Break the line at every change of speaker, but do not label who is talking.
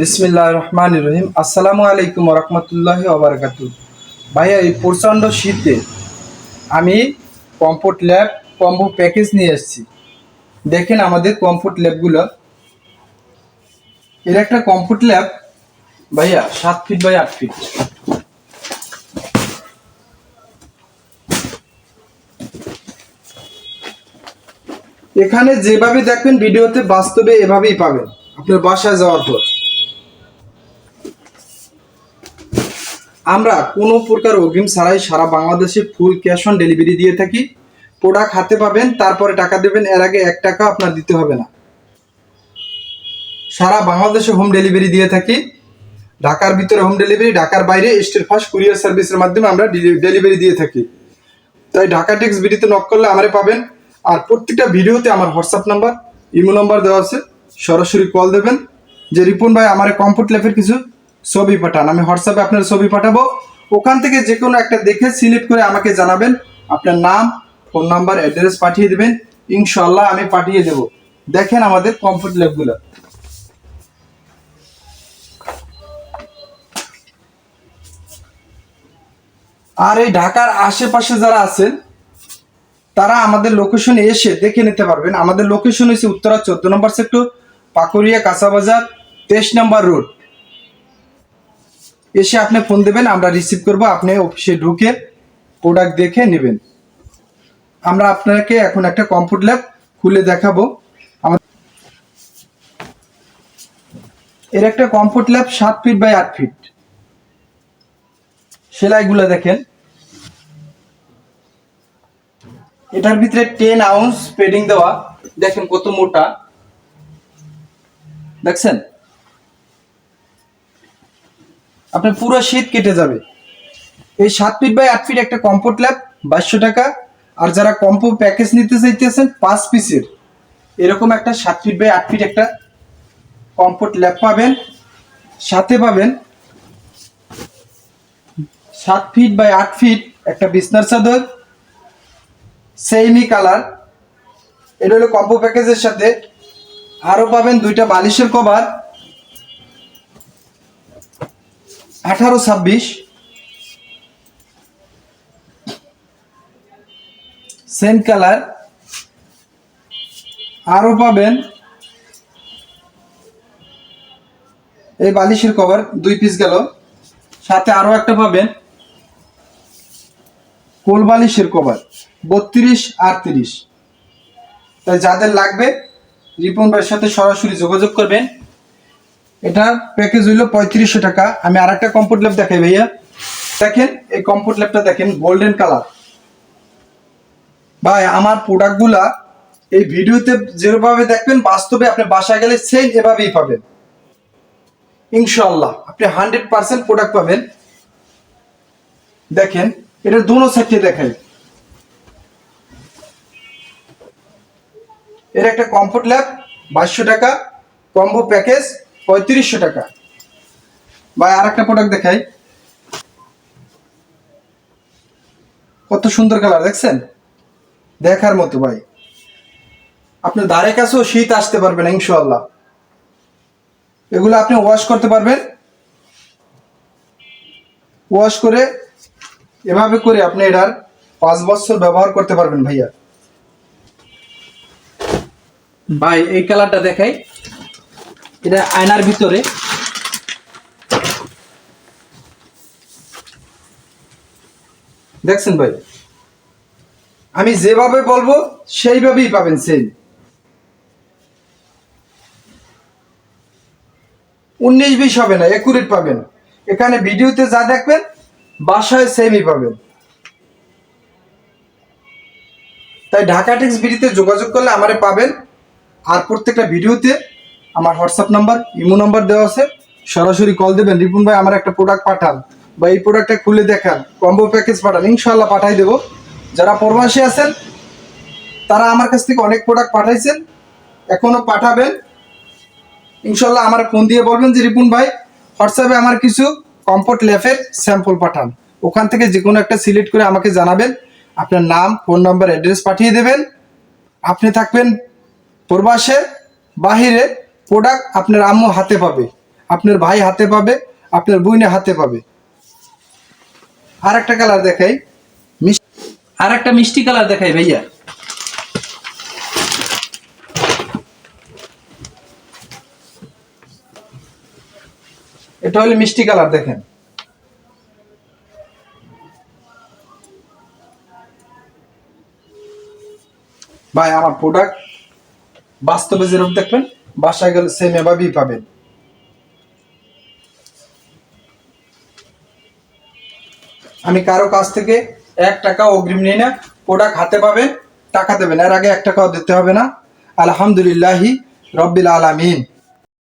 বিসমিল্লাহ রহমান রহিম আসসালামু আলাইকুম রহমতুল্লাহ ওবরাকাতু ভাইয়া, এই প্রচণ্ড শীতে আমি কমফোর্ট ল্যাব, কম্বো প্যাকেজ নিয়ে এসেছি। দেখেন আমাদের কমফোর্ট ল্যাবগুলো। এর একটা কমফোর্ট ল্যাব, ভাইয়া, সাত ফিট বাই আট ফিট। এখানে যেভাবে দেখবেন, ভিডিওতে বাস্তবে এভাবেই পাবেন। আপনার বাসায় যাওয়ার পর। আমরা কোনো প্রকার অগ্রিম ছাড়াই সারা বাংলাদেশে ফুল ক্যাশ অন ডেলিভারি দিয়ে থাকি। প্রোডাক্ট হাতে পাবেন, তারপরে টাকা দেবেন, এর আগে এক টাকা আপনার দিতে হবে না। সারা বাংলাদেশে হোম ডেলিভারি দিয়ে থাকি। ঢাকার ভিতরে হোম ডেলিভারি ঢাকার বাইরে স্টেট ফার্স্ট কুরিয়ার সার্ভিসের মাধ্যমে আমরা ডেলিভারি দিয়ে থাকি। তাই ঢাকা টেক্স ভিডিওতে নক করলে আমারে পাবেন। আর প্রত্যেকটা ভিডিওতে আমার হোয়াটসঅ্যাপ নাম্বার ইমো নাম্বার দেওয়া আছে। সরাসরি কল দেবেন। যে রিপন ভাই আমার কমফোর্ট ল্যাপের কিছু ছবি পাঠান। আমি হোয়াটসঅ্যাপে আপনার ছবি পাঠাবো। ওখান থেকে যে কোনো একটা দেখে সিলেক্ট করে আমাকে জানাবেন। আপনার নাম, ফোন নাম্বার, অ্যাড্রেস পাঠিয়ে দেবেন। ইনশাল্লাহ আমি পাঠিয়ে দেব। দেখেন আমাদের কমফোর্ট ল্যাবগুলো আর এই ঢাকার আশেপাশে যারা আছেন, তারা আমাদের লোকেশনে এসে দেখে নিতে পারবেন। আমাদের লোকেশন হচ্ছে উত্তরা চোদ্দ নম্বর সেক্টর পাকুড়িয়া কাঁচাবাজার তেইশ নম্বর রোড এসে আপনি ফোন দেবেন, আমরা রিসিভ করব, আপনি অফিসে ঢুকে প্রোডাক্ট দেখে নেবেন। আমরা আপনাকে এখন একটা কম্পিউটার ল্যাব খুলে দেখাবো। এর একটা কমফোর্ট ল্যাব সাত ফিট বাই আট ফিট সেলাইগুলো দেখেন। এটার ভিতরে টেন আউন্স পেডিং দেওয়া। দেখেন কত মোটা। দেখছেন? আপনার পুরো শীত কেটে যাবে। এই সাত ফিট বাই আট ফিট একটা কম্পোর্ট ল্যাব বাইশশো টাকা। আর যারা কম্পো প্যাকেজ নিতে চাইতেছেন, পাঁচ পিসের এরকম একটা সাত ফিট বাই আট ফিট একটা কম্পোর্ট ল্যাব পাবেন। সাথে পাবেন সাত ফিট বাই আট ফিট একটা বিছনার চাদর সেইমি কালার এটা হলো কম্পো প্যাকেজের সাথে। আরও পাবেন দুইটা বালিশের কভার আঠারো, ছাব্বিশ। সেম কালার আরও পাবেন। এই বালিশের কভার দুই পিস গেল। সাথে আরও একটা পাবেন। কোল বালিশের কভার বত্রিশ, আটত্রিশ। তাই যাদের লাগবে, রিপন ভাইয়ের সাথে সরাসরি যোগাযোগ করবেন। এটার প্যাকেজ হইল পঁয়ত্রিশশো টাকা। আমি আর একটা কম্পোর্ট ল্যাব দেখাই ভাইয়া। দেখেন, এই কম্পোর্ট ল্যাবটা দেখেন গোল্ডেন কালার ভাই, আমার প্রোডাক্টগুলা এই ভিডিওতে যেভাবে দেখবেন, বাস্তবে আপনি বাসায় গেলে সেম এভাবেই পাবেন। ইনশাল্লাহ আপনি হান্ড্রেড পার্সেন্ট প্রোডাক্ট পাবেন। দেখেন এটার দুনো সাইডে দেখাই। এর একটা কমফোর্ট ল্যাব বাইশশো টাকা কম্বো প্যাকেজ পঁয়ত্রিশশো টাকা। ভাই আর একটা প্রোডাক্ট দেখাই। কত সুন্দর কালার দেখছেন? দেখার মতো, ভাই। আপনি ধারে কাছেও শীত আসতে পারবেন ইনশাল্লাহ এগুলো আপনি ওয়াশ করতে পারবেন। ওয়াশ করে এভাবে করে আপনি এটার পাঁচ বছর ব্যবহার করতে পারবেন, ভাইয়া। ভাই, এই কালারটা দেখাই। এটা আয়নার ভিতরে। দেখছেন ভাই? আমি যেভাবে বলব, সেইভাবেই পাবেন সেই উনিশ বিশ হবে না একুরেট পাবেন। এখানে ভিডিওতে যা দেখবেন, বাসায় সেমই পাবেন। তাই ঢাকা টেক্স বিডিতে যোগাযোগ করলে আমারে পাবেন। আর প্রত্যেকটা ভিডিওতে আমার হোয়াটসঅ্যাপ নাম্বার, ইমো নাম্বার দেওয়া আছে। সরাসরি কল দেবেন। রিপুন ভাই, আমার একটা প্রোডাক্ট পাঠান বা এই প্রোডাক্টটা খুলে দেখান কম্বো প্যাকেজ পাঠান ইনশাল্লাহ পাঠাই দেবো। যারা প্রবাসী আছেন, তারা আমার কাছ থেকে অনেক প্রোডাক্ট পাঠাইছেন, এখনও পাঠাবেন। ইনশাল্লাহ আমার ফোন দিয়ে বলবেন যে, রিপুন ভাই, হোয়াটসঅ্যাপে আমার কিছু কমফোর্ট ল্যাফের স্যাম্পল পাঠান। ওখান থেকে যে কোনো একটা সিলেক্ট করে আমাকে জানাবেন। আপনার নাম ফোন নাম্বার অ্যাড্রেস পাঠিয়ে দেবেন। আপনি থাকবেন প্রবাসে বাহিরে। প্রোডাক্ট আপনার আম্মু হাতে পাবে, আপনার ভাই হাতে পাবে, আপনার বোনে হাতে পাবে। আর একটা কালার দেখাই।
আর একটা মিষ্টি কালার দেখাই ভাইয়া।
এটা হলো মিষ্টি কালার দেখেন। ভাই, আমার প্রোডাক্ট বাস্তবে যেরকম দেখবেন বাসায় গেলে সেম এভাবেই পাবেন। আমি কারও কাছ থেকে এক টাকা অগ্রিম নিই না প্রোডাক্ট হাতে পাবেন টাকা দেবেন। এর আগে এক টাকাও দিতে হবে না। আলহামদুলিল্লাহি রব্বিল আলামিন।